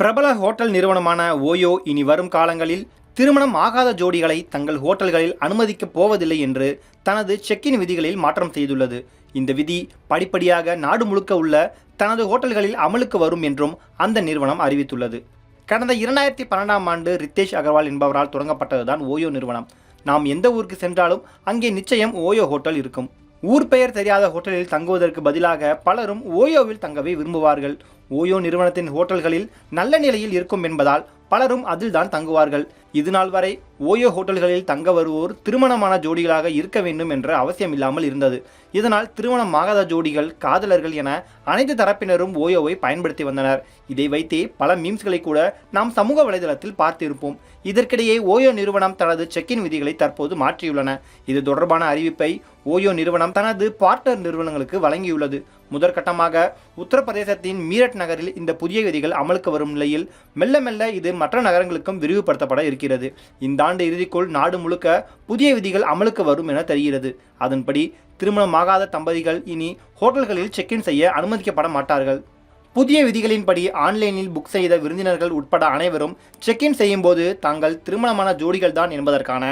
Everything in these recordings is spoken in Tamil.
பிரபல ஹோட்டல் நிறுவனமான ஓயோ இனி வரும் காலங்களில் திருமணம் ஆகாத ஜோடிகளை தங்கள் ஹோட்டல்களில் அனுமதிக்கப் போவதில்லை என்று தனது செக்கின் விதிகளில் மாற்றம் செய்துள்ளது. இந்த விதி படிப்படியாக நாடு முழுக்க உள்ள தனது ஹோட்டல்களில் அமலுக்கு வரும் என்றும் அந்த நிறுவனம் அறிவித்துள்ளது. கடந்த இரண்டாயிரத்தி பன்னெண்டாம் ஆண்டு ரித்தேஷ் அகர்வால் என்பவரால் தொடங்கப்பட்டதுதான் ஓயோ நிறுவனம். நாம் எந்த ஊருக்கு சென்றாலும் அங்கே நிச்சயம் ஓயோ ஹோட்டல் இருக்கும். ஊர் பெயர் தெரியாத ஹோட்டலில் தங்குவதற்கு பதிலாக பலரும் ஓயோவில் தங்கவே விரும்புவார்கள். ஓயோ நிறுவனத்தின் ஹோட்டல்களில் நல்ல நிலையில் இருக்கும் என்பதால் பலரும் அதில்தான் தங்குவார்கள். இதுநாள் வரை ஓயோ ஹோட்டல்களில் தங்க வருவோர் திருமணமான ஜோடிகளாக இருக்க வேண்டும் என்ற அவசியம் இல்லாமல் இருந்தது. இதனால் திருமணமாகாத ஜோடிகள் காதலர்கள் என அனைத்து தரப்பினரும் ஓயோவை பயன்படுத்தி வந்தனர். இதை வைத்தே பல மீம்ஸ்களை கூட நாம் சமூக வலைதளத்தில் பார்த்திருப்போம். இதற்கிடையே ஓயோ நிறுவனம் தனது செக்கின் விதிகளை தற்போது மாற்றியுள்ளன. இது தொடர்பான அறிவிப்பை ஓயோ நிறுவனம் தனது பார்ட்னர் நிறுவனங்களுக்கு வழங்கியுள்ளது. முதற்கட்டமாக உத்தரப்பிரதேசத்தின் மீரட் நகரில் இந்த புதிய விதிகள் அமலுக்கு வரும் நிலையில் மெல்ல மெல்ல இது மற்ற நகரங்களுக்கும் விரிவுபடுத்தப்பட இருக்கிறது. இந்த ஆண்டு இறுதிக்குள் நாடு முழுக்க புதிய விதிகள் அமலுக்கு வரும் என தெரிகிறது. அதன்படி திருமணமாகாத தம்பதிகள் இனி ஹோட்டல்களில் செக்இன் செய்ய அனுமதிக்கப்பட மாட்டார்கள். புதிய விதிகளின்படி ஆன்லைனில் புக் செய்த விருந்தினர்கள் உட்பட அனைவரும் செக்இன் செய்யும்போது தாங்கள் திருமணமான ஜோடிகள் தான் என்பதற்கான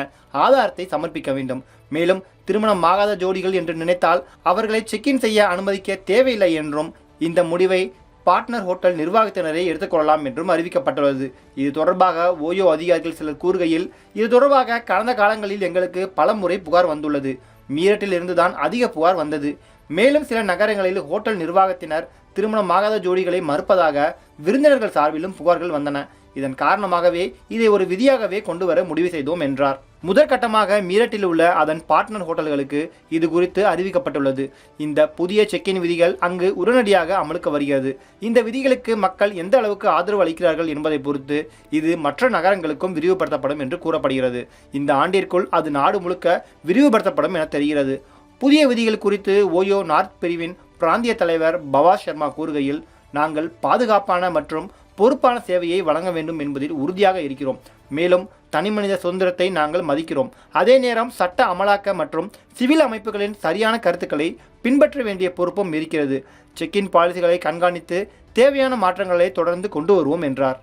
ஆதாரத்தை சமர்ப்பிக்க வேண்டும். மேலும் திருமணமாகாத ஜோடிகள் என்று நினைத்தால் அவர்களை செக்இன் செய்ய அனுமதிக்க தேவையில்லை என்றும் இந்த முடிவை பார்ட்னர் ஹோட்டல் நிர்வாகத்தினரை எடுத்துக்கொள்ளலாம் என்றும் அறிவிக்கப்பட்டுள்ளது. இது தொடர்பாக ஓயோ அதிகாரிகள் சிலர் கூறுகையில் இது தொடர்பாக கடந்த காலங்களில் எங்களுக்கு பல முறை புகார் வந்துள்ளது. மீரட்டில் இருந்துதான் அதிக புகார் வந்தது. மேலும் சில நகரங்களில் ஹோட்டல் நிர்வாகத்தினர் திருமணமாகாத ஜோடிகளை மறுப்பதாக விருந்தினர்கள் சார்பிலும் புகார்கள் வந்தன. இதன் காரணமாகவே இதை ஒரு விதியாகவே கொண்டு வர முடிவு செய்தோம் என்றார். முதற்கட்டமாக மீரட்டில் உள்ள அதன் பார்ட்னர் ஹோட்டல்களுக்கு இது குறித்து அறிவிக்கப்பட்டுள்ளது. இந்த புதிய செக்கின் விதிகள் அங்கு உடனடியாக அமலுக்கு வருகிறது. இந்த விதிகளுக்கு மக்கள் எந்த அளவுக்கு ஆதரவு அளிக்கிறார்கள் என்பதை பொறுத்து இது மற்ற நகரங்களுக்கும் விரிவுபடுத்தப்படும் என்று கூறப்படுகிறது. இந்த ஆண்டிற்குள் அது நாடு முழுக்க விரிவுபடுத்தப்படும் என தெரிகிறது. புதிய விதிகள் குறித்து ஓயோ நார்த் பிரிவின் பிராந்திய தலைவர் பவா சர்மா கூறுகையில் நாங்கள் பாதுகாப்பான மற்றும் பொறுப்பான சேவையை வழங்க வேண்டும் என்பதில் உறுதியாக இருக்கிறோம். மேலும் தனிமனித சுதந்திரத்தை நாங்கள் மதிக்கிறோம். அதே நேரம் சட்ட அமலாக்க மற்றும் சிவில் அமைப்புகளின் சரியான கருத்துக்களை பின்பற்ற வேண்டிய பொறுப்பும் இருக்கிறது. செக்கின் பாலிசிகளை கண்காணித்து தேவையான மாற்றங்களை தொடர்ந்து கொண்டு வருவோம் என்றார்.